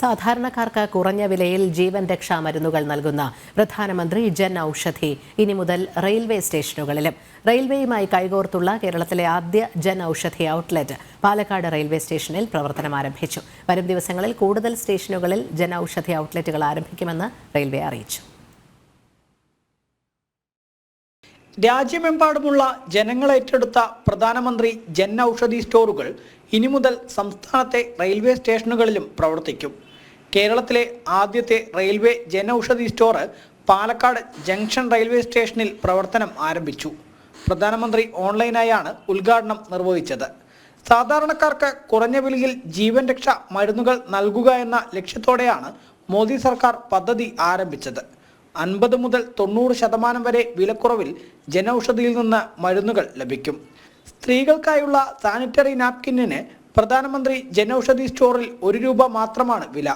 സാധാരണക്കാർക്ക് കുറഞ്ഞ വിലയിൽ ജീവൻ രക്ഷാ മരുന്നുകൾ നൽകുന്ന പ്രധാനമന്ത്രി ജൻ ഔഷധി. ഇനി മുതൽ റെയിൽവേ സ്റ്റേഷനുകളിലും. റെയിൽവേയുമായി കൈകോർത്തുള്ള കേരളത്തിലെ ആദ്യ ജൻ ഔഷധി ഔട്ട്ലെറ്റ് പാലക്കാട് റെയിൽവേ സ്റ്റേഷനിൽ പ്രവർത്തനം ആരംഭിച്ചു. വരും ദിവസങ്ങളിൽ കൂടുതൽ സ്റ്റേഷനുകളിൽ ജൻ ഔഷധി ഔട്ട്ലെറ്റുകൾ ആരംഭിക്കുമെന്ന് റെയിൽവേ അറിയിച്ചു. രാജ്യമെമ്പാടുമുള്ള ജനങ്ങൾ ഏറ്റെടുത്ത പ്രധാനമന്ത്രി ജൻ ഔഷധി സ്റ്റോറുകൾ ഇനി മുതൽ സംസ്ഥാനത്തെ റെയിൽവേ സ്റ്റേഷനുകളിലും പ്രവർത്തിക്കും. കേരളത്തിലെ ആദ്യത്തെ railway Janaushadhi store Palakkad junction railway സ്റ്റേഷനിൽ പ്രവർത്തനം ആരംഭിച്ചു. പ്രധാനമന്ത്രി ഓൺലൈനായാണ് ഉദ്ഘാടനം നിർവഹിച്ചത്. സാധാരണക്കാർക്ക് കുറഞ്ഞ വിലയിൽ ജീവൻ രക്ഷ മരുന്നുകൾ നൽകുക എന്ന ലക്ഷ്യത്തോടെയാണ് മോദി സർക്കാർ പദ്ധതി ആരംഭിച്ചത്. അൻപത് മുതൽ തൊണ്ണൂറ് ശതമാനം വരെ വിലക്കുറവിൽ ജനൌഷധിയിൽ നിന്ന് മരുന്നുകൾ ലഭിക്കും. സ്ത്രീകൾക്കായുള്ള സാനിറ്ററി നാപ്കിന്നിന് പ്രധാനമന്ത്രി ജനൌഷധി സ്റ്റോറിൽ ഒരു രൂപ മാത്രമാണ് വില.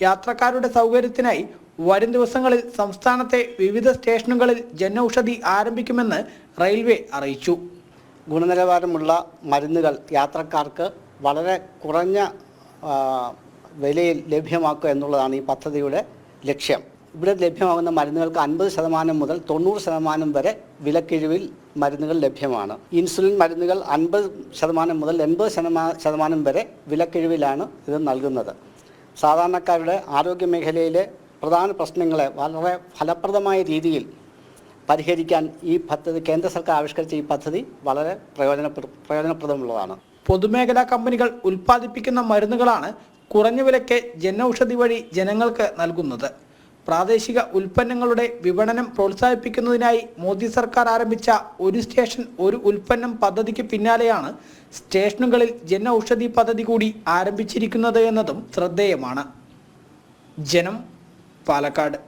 യാത്രക്കാരുടെ സൗകര്യത്തിനായി വരും ദിവസങ്ങളിൽ സംസ്ഥാനത്തെ വിവിധ സ്റ്റേഷനുകളിൽ ജനൌഷധി ആരംഭിക്കുമെന്ന് റെയിൽവേ അറിയിച്ചു. ഗുണനിലവാരമുള്ള മരുന്നുകൾ യാത്രക്കാർക്ക് വളരെ കുറഞ്ഞ വിലയിൽ ലഭ്യമാക്കുക എന്നുള്ളതാണ് ഈ പദ്ധതിയുടെ ലക്ഷ്യം. ഇവിടെ ലഭ്യമാകുന്ന മരുന്നുകൾക്ക് അൻപത് ശതമാനം മുതൽ തൊണ്ണൂറ് ശതമാനം വരെ വിലക്കിഴിവിൽ മരുന്നുകൾ ലഭ്യമാണ്. ഇൻസുലിൻ മരുന്നുകൾ അൻപത് ശതമാനം മുതൽ എൺപത് ശതമാനം വരെ വിലക്കിഴിവിലാണ് ഇത് നൽകുന്നത്. സാധാരണക്കാരുടെ ആരോഗ്യ മേഖലയിലെ പ്രധാന പ്രശ്നങ്ങളെ വളരെ ഫലപ്രദമായ രീതിയിൽ പരിഹരിക്കാൻ ഈ പദ്ധതി കേന്ദ്ര സർക്കാർ ആവിഷ്കരിച്ച ഈ പദ്ധതി വളരെ പ്രയോജനപ്ര പ്രയോജനപ്രദമുള്ളതാണ്. പൊതുമേഖലാ കമ്പനികൾ ഉൽപ്പാദിപ്പിക്കുന്ന മരുന്നുകളാണ് കുറഞ്ഞ വിലയ്ക്ക് ജനൌഷധി വഴി ജനങ്ങൾക്ക് നൽകുന്നത്. പ്രാദേശിക ഉൽപ്പന്നങ്ങളുടെ വിപണനം പ്രോത്സാഹിപ്പിക്കുന്നതിനായി മോദി സർക്കാർ ആരംഭിച്ച ഒരു സ്റ്റേഷൻ ഒരു ഉൽപ്പന്നം പദ്ധതിക്ക് പിന്നാലെയാണ് സ്റ്റേഷനുകളിൽ ജന ഔഷധി പദ്ധതി കൂടി ആരംഭിച്ചിരിക്കുന്നത് എന്നതും ശ്രദ്ധേയമാണ്. ജനം പാലക്കാട്.